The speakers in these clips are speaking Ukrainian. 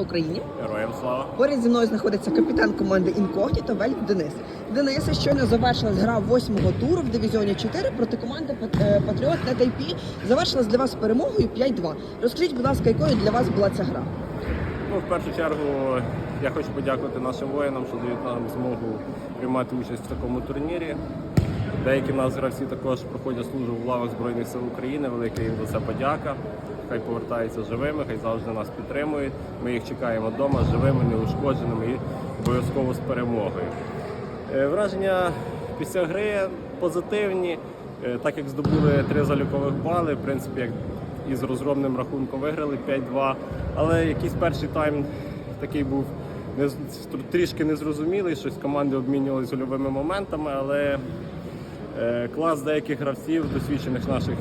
Україні. Героям слава. Поряд зі мною знаходиться капітан команди Інкогніто Вельт Денис. Денисе щойно завершилась гра восьмого туру в дивізіоні 4 проти команди е, Патріот НТП. Завершилась для вас перемогою 5-2. Розкажіть, будь ласка, якою для вас була ця гра? Ну, в першу чергу я хочу подякувати нашим воїнам, що дають нам змогу приймати участь в такому турнірі. Деякі нас гравці також проходять службу в лавах Збройних сил України. Велика їм за це подяка. Хай повертаються живими, хай завжди нас підтримують. Ми їх чекаємо вдома живими, неушкодженими і обов'язково з перемогою. Е, Враження після гри позитивні, Е, так як здобули три залікових бали, в принципі, як і з розгромним рахунком виграли 5-2. Але якийсь перший тайм такий був трішки незрозумілий, щось команди обмінювалися гольовими моментами, але клас деяких гравців, досвідчених наших,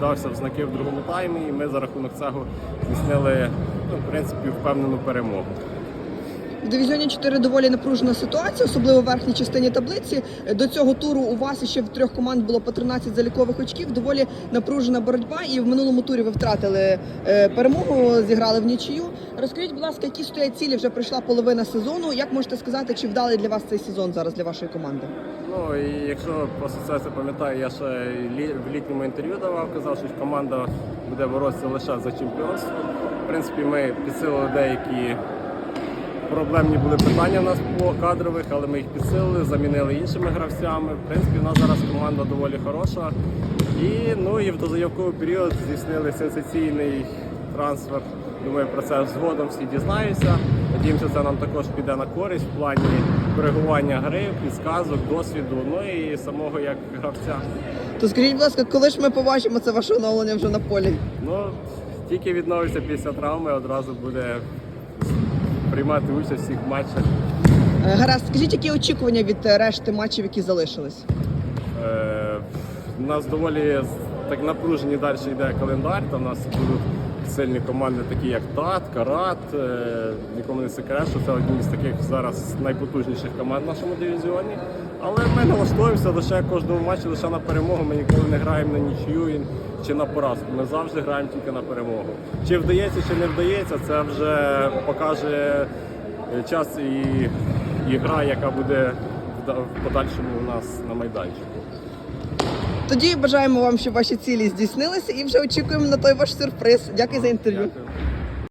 дався в знаки в другому таймі, і ми за рахунок цього здійснили ну, в принципі, впевнену перемогу. В дивізіоні 4 доволі напружена ситуація, особливо в верхній частині таблиці. До цього туру у вас ще в трьох команд було по 13 залікових очків. Доволі напружена боротьба. І в минулому турі ви втратили е, перемогу, зіграли в нічию. Розкажіть, будь ласка, які стоять цілі? Вже пройшла половина сезону. Як можете сказати, чи вдалий для вас цей сезон зараз для вашої команди? Ну і якщо по асоціації пам'ятаю, я ще в літньому інтерв'ю давав, казав, що команда буде боротися лише за чемпіонство. В принципі, ми підсилили деякі проблемні були питання в нас по кадрових, але ми їх підсилили, замінили іншими гравцями. В принципі, у нас зараз команда доволі хороша. І ну і в дозаявковий період здійснили сенсаційний трансфер. Думаю, про це згодом всі дізнаються. Надіємося, це нам також піде на користь в плані коригування гри, підсказок, досвіду, ну і самого як гравця. То скажіть, будь ласка, коли ж ми побачимо це ваше оновлення вже на полі? Ну, тільки відновиться після травми, одразу буде приймати участь в цих матчах. Е, Гаразд, скажіть, які очікування від е, решти матчів, які залишились? Е, У нас доволі так напружені далі йде календар. Там у нас будуть сильні команди, такі як ТАТ, Карат. Е, Нікому не секрет, що це одні з таких зараз найпотужніших команд в нашому дивізіоні. Але ми налаштуємося лише кожному матчі, лише на перемогу. Ми ніколи не граємо на нічию чи на поразку. Ми завжди граємо тільки на перемогу. Чи вдається, чи не вдається, це вже покаже е, час і, і гра, яка буде в подальшому у нас на майданчику. Тоді бажаємо вам, щоб ваші цілі здійснилися, і вже очікуємо на той ваш сюрприз. Дякую за інтерв'ю.